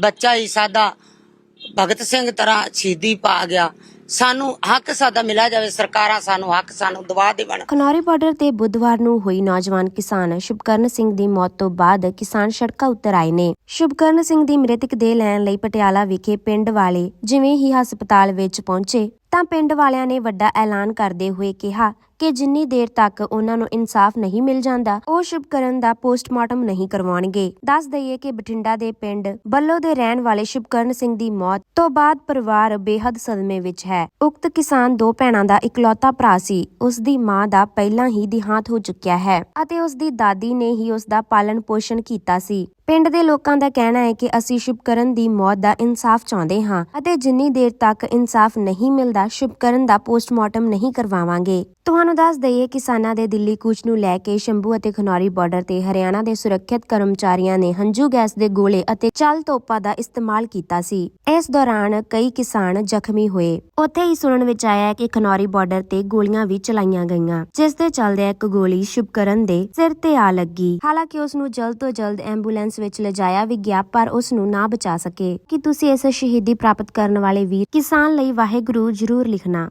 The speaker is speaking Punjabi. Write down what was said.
ਬੱਚਾ ਹੀ ਸਾਡਾ ਭਗਤ ਸਿੰਘ ਤਰ੍ਹਾਂ ਸ਼ਹੀਦੀ ਪਾ ਗਿਆ। ਸਾਨੂੰ ਹੱਕ ਸਾਡਾ ਮਿਲਿਆ ਜਾਵੇ, ਸਰਕਾਰਾਂ ਸਾਨੂੰ ਹੱਕ ਸਾਨੂੰ ਦਵਾ ਦੇਵਣ। ਖਨੌਰੀ ਬਾਰਡਰ ਤੇ ਬੁੱਧਵਾਰ ਨੂੰ ਹੋਈ ਨੌਜਵਾਨ ਕਿਸਾਨ ਸ਼ੁਭਕਰਨ ਸਿੰਘ ਦੀ ਮੌਤ ਤੋਂ ਬਾਅਦ ਕਿਸਾਨ ਸੜਕਾਂ ਉੱਤਰ ਆਏ ਨੇ। ਸ਼ੁਭਕਰਨ ਸਿੰਘ ਦੀ ਮ੍ਰਿਤਕ ਦੇਹ ਲੈਣ ਲਈ ਪਟਿਆਲਾ ਵਿਖੇ ਪਿੰਡ ਵਾਲੇ ਜਿਵੇਂ ਹੀ ਹਸਪਤਾਲ ਵਿੱਚ ਪਹੁੰਚੇ ਤਾਂ ਪਿੰਡ ਵਾਲਿਆਂ ਨੇ ਵੱਡਾ ਐਲਾਨ ਕਰਦੇ ਹੋਏ ਕਿਹਾ ਕਿ ਜਿੰਨੀ ਦੇਰ ਤੱਕ ਉਹਨਾਂ ਨੂੰ ਇਨਸਾਫ ਨਹੀਂ ਮਿਲ ਜਾਂਦਾ, ਉਹ ਸ਼ੁਭਕਰਨ ਦਾ ਪੋਸਟਮਾਰਟਮ ਨਹੀਂ ਕਰਵਾਉਣਗੇ। ਦੱਸ ਦਈਏ ਕਿ ਬਠਿੰਡਾ ਦੇ ਪਿੰਡ ਬੱਲੋ ਦੇ ਰਹਿਣ ਵਾਲੇ ਸ਼ੁਭਕਰਨ ਸਿੰਘ ਦੀ ਮੌਤ ਤੋਂ ਬਾਅਦ ਪਰਿਵਾਰ ਬੇਹੱਦ ਸਦਮੇ ਵਿੱਚ ਹੈ। ਉਕਤ ਕਿਸਾਨ ਦੋ ਭੈਣਾਂ ਦਾ ਇਕਲੌਤਾ ਭਰਾ ਸੀ। ਉਸ ਦੀ ਮਾਂ ਦਾ ਪਹਿਲਾਂ ਹੀ ਦਿਹਾਂਤ ਹੋ ਚੁੱਕਿਆ ਹੈ ਅਤੇ ਉਸ ਦੀ ਦਾਦੀ ਨੇ ਹੀ ਉਸ ਦਾ ਪਾਲਣ ਪੋਸ਼ਣ ਕੀਤਾ ਸੀ। ਪਿੰਡ ਦੇ ਲੋਕਾਂ ਦਾ ਕਹਿਣਾ ਹੈ ਕਿ ਅਸੀਂ ਸ਼ੁਭਕਰਨ ਦੀ ਮੌਤ ਦਾ ਇਨਸਾਫ ਚਾਹੁੰਦੇ ਹਾਂ ਅਤੇ ਜਿੰਨੀ ਦੇਰ ਤੱਕ ਇਨਸਾਫ ਨਹੀਂ ਮਿਲਦਾ ਸ਼ੁਭਕਰਨ ਦਾ ਪੋਸਟਮਾਰਟਮ ਨਹੀਂ ਕਰਵਾਵਾਂਗੇ। ਤੁਹਾਨੂੰ ਦੱਸ ਦਈਏ, ਕਿਸਾਨਾਂ ਦੇ ਦਿੱਲੀ ਕੂਚ ਨੂੰ ਲੈ ਕੇ ਸ਼ੰਭੂ ਅਤੇ ਖਨੌਰੀ ਬਾਰਡਰ ਤੇ ਹਰਿਆਣਾ ਦੇ ਸੁਰੱਖਿਅਤ ਕਰਮਚਾਰੀਆਂ ਨੇ ਹੰਝੂ ਗੈਸ ਦੇ ਗੋਲੇ ਅਤੇ ਚਲ ਤੋਪਾ ਦਾ ਇਸਤੇਮਾਲ ਕੀਤਾ ਸੀ। ਇਸ ਦੌਰਾਨ ਕਈ ਕਿਸਾਨ ਜ਼ਖਮੀ ਹੋਏ। ਉੱਥੇ ਹੀ ਸੁਣਨ ਵਿੱਚ ਆਇਆ ਕਿ ਖਨੌਰੀ ਬਾਰਡਰ ਤੇ ਗੋਲੀਆਂ ਵੀ ਚਲਾਈਆਂ ਗਈਆਂ, ਜਿਸ ਦੇ ਚੱਲਦੇ ਇੱਕ ਗੋਲੀ ਸ਼ੁਭਕਰਨ ਦੇ ਸਿਰ ਤੇ ਆ ਲੱਗੀ। ਹਾਲਾਂਕਿ ਉਸ ਨੂੰ ਜਲਦ ਤੋਂ ਜਲਦ ਐਂਬੂਲੈਂਸ ਵਿੱਚ ਲਿਜਾਇਆ ਵੀ ਗਿਆ, ਪਰ ਉਸ ਨੂੰ ਨਾ ਬਚਾ ਸਕੇ। ਕਿ ਤੁਸੀਂ ਇਸ ਸ਼ਹੀਦੀ ਪ੍ਰਾਪਤ ਕਰਨ ਵਾਲੇ ਵੀਰ ਕਿਸਾਨ ਲਈ ਵਾਹਿਗੁਰੂ ਜ਼ਰੂਰ ਲਿਖਣਾ।